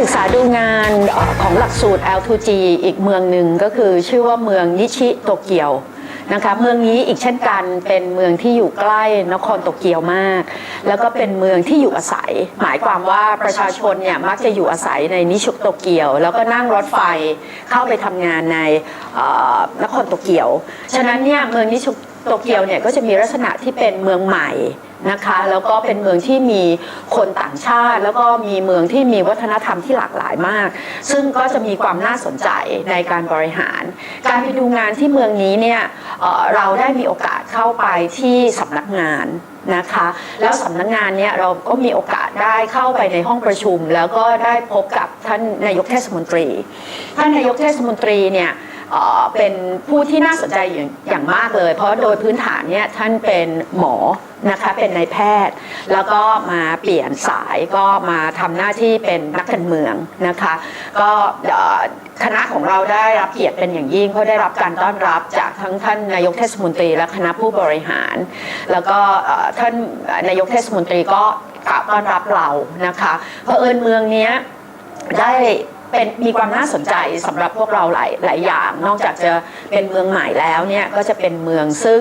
ศึกษาดูงานของหลักสูตร L2G อีกเมืองหนึ่งก็คือชื่อว่าเมืองนิชิโตเกียวนะคะเมืองนี้อีกเช่นกันเป็นเมืองที่อยู่ใกล้นครโตเกียวมาก แล้วก็เป็นเมืองที่อยู่อาศัย หมายความว่าประชาชนเนี่ยมักจะอยู่อาศัยในนิชิโตเกียว แล้วก็นั่งรถไฟเข้าไปทำงานในนครโตเกียว ฉะนั้นเนี่ยเมืองนิชิ โตเกียวเนี่ยก็จะมีลักษณะที่เป็นเมืองใหม่นะคะแล้วก็เป็นเมืองที่มีคนต่างชาติ แล้วก็มีเมืองที่มีวัฒนธรรมที่หลากหลายมาก ซึ่งก็จะมีความน่าสนใจในการบริหาร การไปดูงานที่เมืองนี้เนี่ยเราได้มีโอกาสเข้าไปที่สำนักงานนะคะแล้วสำนักงานเนี่ยเราก็มีโอกาสได้เข้าไปในห้องประชุม แล้วก็ได้พบกับท่านนายกเทศมนตรี ท่านนายกเทศมนตรีเนี่ย เป็นผู้ที่น่าสนใจอย่างางมากเลย เพราะโดยพื้นฐานเนี่ยท่านเป็นหมอนะคะเป็นนายแพทย์ แล้วก็มาเปลี่ยนสายก็มาทำหน้าที่เป็นนักการเมืองนะคะก็คณะของเราได้รับเกียรติเป็นอย่างยิ่ง เพราะได้รับการต้อนรับจากทั้งท่านนายกเทศมนตรีและคณะผู้บริหาร แล้วก็ท่านนายกเทศมนตรีก็กล่าวต้อนรับเรานะคะเพราะเอิญเมืองเนี้ยได้ เป็นมีความน่าสนใจสำหรับพวกเราหลายหลายอย่าง นอกจากจะเป็นเมืองใหม่แล้วเนี่ยก็จะเป็นเมืองซึ่ง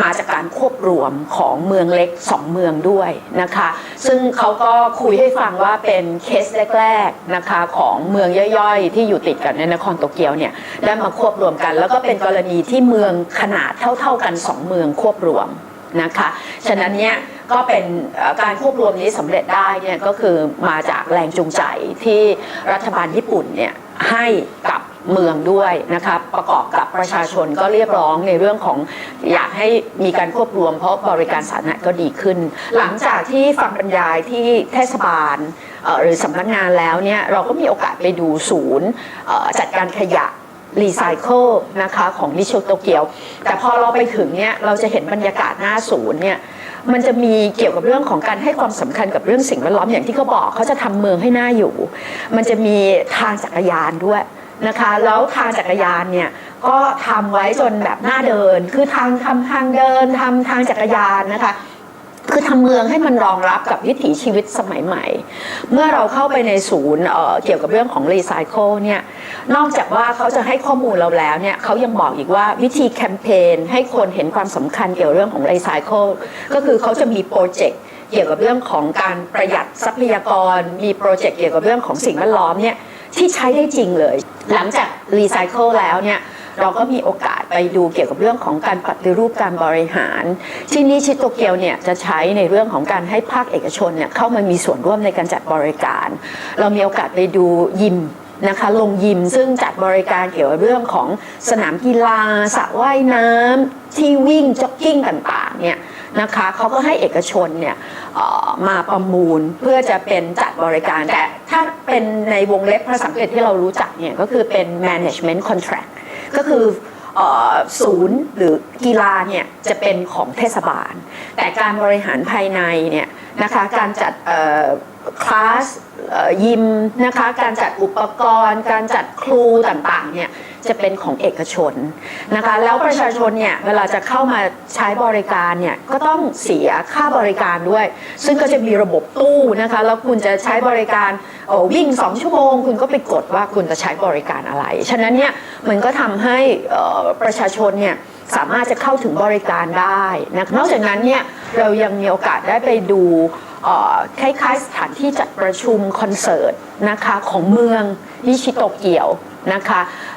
มาจากการควบรวมของเมืองเล็กสองเมืองด้วยนะคะ ซึ่งเขาก็คุยให้ฟังว่าเป็นเคสแรกๆนะคะของเมืองย่อยๆ ที่อยู่ติดกันในนครโตเกียวเนี่ยได้มาควบรวมกัน แล้วก็เป็นกรณีที่เมืองขนาดเท่า ๆกันสองเมืองควบรวม นะคะ ฉะนั้นเนี่ยก็เป็นการควบรวมนี้สำเร็จได้เนี่ยก็คือมาจากแรงจูงใจที่รัฐบาลญี่ปุ่นเนี่ยให้กับเมืองด้วยนะคะประกอบกับประชาชนก็เรียกร้องในเรื่องของอยากให้มีการควบรวม เพราะบริการสาธารณะก็ดีขึ้น หลังจากที่ฟังบรรยายที่เทศบาลหรือสำนักงานแล้วเนี่ยเราก็มีโอกาสไปดูศูนย์จัดการขยะ รีไซเคิลนะคะของนิโชโตเกียว แต่พอเราไปถึงเนี่ยเราจะเห็นบรรยากาศหน้าศูนย์เนี่ยมันจะมีเกี่ยวกับเรื่องของการให้ความสำคัญกับเรื่องสิ่งแวดล้อมอย่างที่เขาบอกเขาจะทำเมืองให้หน่าอยู่ มันจะมีทางจักรยานด้วยนะคะแล้วทางจักรยานเนี่ยก็ทำไว้จนแบบหน่าเดิน คือทางทำทางเดินทำทางจักรยานนะคะ คือทำเมืองให้มันรองรับกับวิถีชีวิตสมัยใหม่ เมื่อเราเข้าไปในศูนย์เอ่อเกี่ยวกับเรื่องของรีไซเคิลเนี่ย นอกจากว่าเขาจะให้ข้อมูลเราแล้วเนี่ยเขายังบอกอีกว่าวิธีแคมเปญให้คนเห็นความสำคัญเกี่ยวเรื่องของรีไซเคิลก็คือเขาจะมีโปรเจกต์เกี่ยวกับเรื่องของการประหยัดทรัพยากร มีโปรเจกต์เกี่ยวกับเรื่องของสิ่งแวดล้อมเนี่ยที่ใช้ได้จริงเลย หลังจากรีไซเคิลแล้วเนี่ย เราก็มีโอกาสไปดูเกี่ยวกับเรื่องของการปฏิรูปการบริหาร ที่นี่ชิโตเกียวเนี่ยจะใช้ในเรื่องของการให้ภาคเอกชนเนี่ยเข้ามามีส่วนร่วมในการจัดบริการ เรามีโอกาสไปดูยิมนะคะลงยิมซึ่งจัดบริการเกี่ยวกับเรื่องของสนามกีฬาสระว่ายน้ำที่วิ่งจ็อกกิ้งต่างๆเนี่ยนะคะเขาก็ให้เอกชนเนี่ยมาประมูลเพื่อจะเป็นจัดบริการ แต่ถ้าเป็นในวงเล็บภาษาอังกฤษที่เรารู้จักเนี่ยก็คือเป็น management contract ก็คือศูนย์หรือกีฬาเนี่ยจะเป็นของเทศบาล แต่การบริหารภายในเนี่ยนะคะการจัดคลาสยิมนะคะการจัดอุปกรณ์ การจัดครูต่างๆเนี่ย จะเป็นของเอกชนนะคะแล้วประชาชนเนี่ยเวลาจะเข้ามาใช้บริการเนี่ยก็ต้องเสียค่าบริการด้วย ซึ่งก็จะมีระบบตู้นะคะแล้วคุณจะใช้บริการเอ่อวิ่ง 2 ชั่วโมง คุณก็ไปกดว่าคุณจะใช้บริการอะไร ฉะนั้นเนี่ยมันก็ทำให้เอ่อประชาชนเนี่ยสามารถจะเข้าถึงบริการได้นะนอกจากนั้นเนี่ยเรายังมีโอกาสได้ไปดูเอ่อคล้ายๆสถานที่จัดประชุมคอนเสิร์ตนะคะของเมืองนิชิโตเกียวนะคะเอ่อ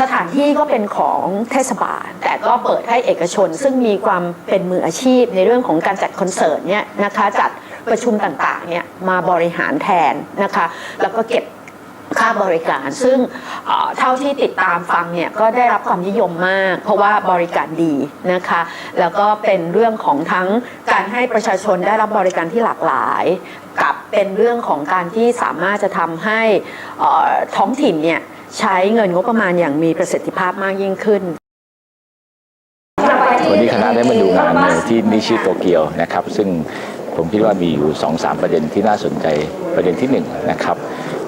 สถานที่ก็เป็นของเทศบาล แต่ก็เปิดให้เอกชน ซึ่งมีความเป็นมืออาชีพในเรื่องของการจัดคอนเสิร์ตเนี่ยนะคะจัดประชุมต่างๆเนี่ยมาบริหารแทนนะคะแล้วก็เก็บค่าบริการ ซึ่งเท่าที่ติดตามฟังเนี่ยก็ได้รับความนิยมมาก เพราะว่าบริการดีนะคะ แล้วก็เป็นเรื่องของทั้งการให้ประชาชนได้รับบริการที่หลากหลาย กับเป็นเรื่องของการที่สามารถจะทำให้ท้องถิ่นเนี่ย ใช้เงินงบประมาณอย่างมีประสิทธิภาพมากยิ่งขึ้น วันนี้คณะได้มาดูงานในที่นิชิโตเกียวนะครับ ซึ่งผมคิดว่ามีอยู่2อสประเด็นที่น่าสนใจประเด็นที่1นงนะครับ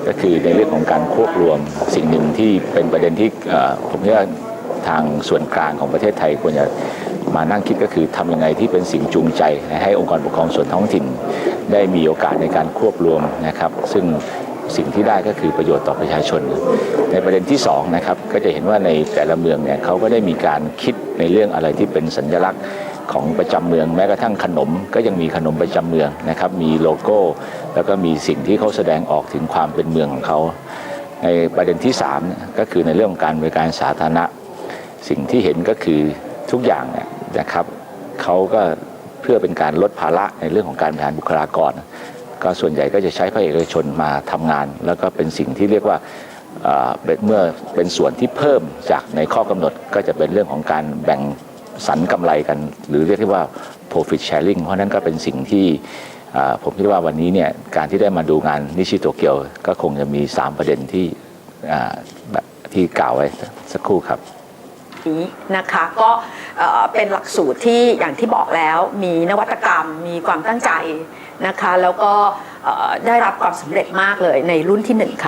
ก็คือในเรื่องของการควบรวมสิ่งหนึ่งที่เป็นประเด็นที่ผมคิดว่าทางส่วนกลางของประเทศไทยควรจะมานั่งคิดก็คือทำยังไงที่เป็นสิ่งจูงใจ ให้องค์กรปกครองส่วนท้องถิ่น ได้มีโอกาสในการควบรวมนะครับ ซึ่ง สิ่งที่ได้ก็คือประโยชน์ต่อประชาชน ในประเด็นที่สองนะครับก็จะเห็นว่าในแต่ละเมืองเนี่ยเขาก็ได้มีการคิดในเรื่องอะไรที่เป็นสัญลักษณ์ของประจำเมืองแม้กระทั่งขนมก็ยังมีขนมประจำเมืองนะครับมีโลโก้ แล้วก็มีสิ่งที่เขาแสดงออกถึงความเป็นเมืองของเขาในประเด็นที่3ก็คือในเรื่องของการบริการสาธารณะ สิ่งที่เห็นก็คือทุกอย่างนะครับเขาก็เพื่อเป็นการลดภาระในเรื่องของการบริหารบุคลากร ก็ส่วนใหญ่ก็จะใช้ภาคเอกชนมาทำงาน แล้วก็เป็นสิ่งที่เรียกว่าเมื่อเป็นส่วนที่เพิ่มจากในข้อกำหนดก็จะเป็นเรื่องของการแบ่งสรรกำไรกัน หรือเรียกได้ว่า profit sharing เพราะนั้นก็เป็นสิ่งที่ผมคิดว่าวันนี้เนี่ยการที่ได้มาดูงานนิชิโตเกียวก็คงจะมี 3 ประเด็นที่แบบที่กล่าวไว้สักครู่ครับ นี้นะคะก็เป็นหลักสูตรที่อย่างที่บอกแล้วมีนวัตกรรมมีความตั้งใจนะคะ แล้วก็ได้รับความสำเร็จมากเลยในรุ่นที่หนึ่งค่ะ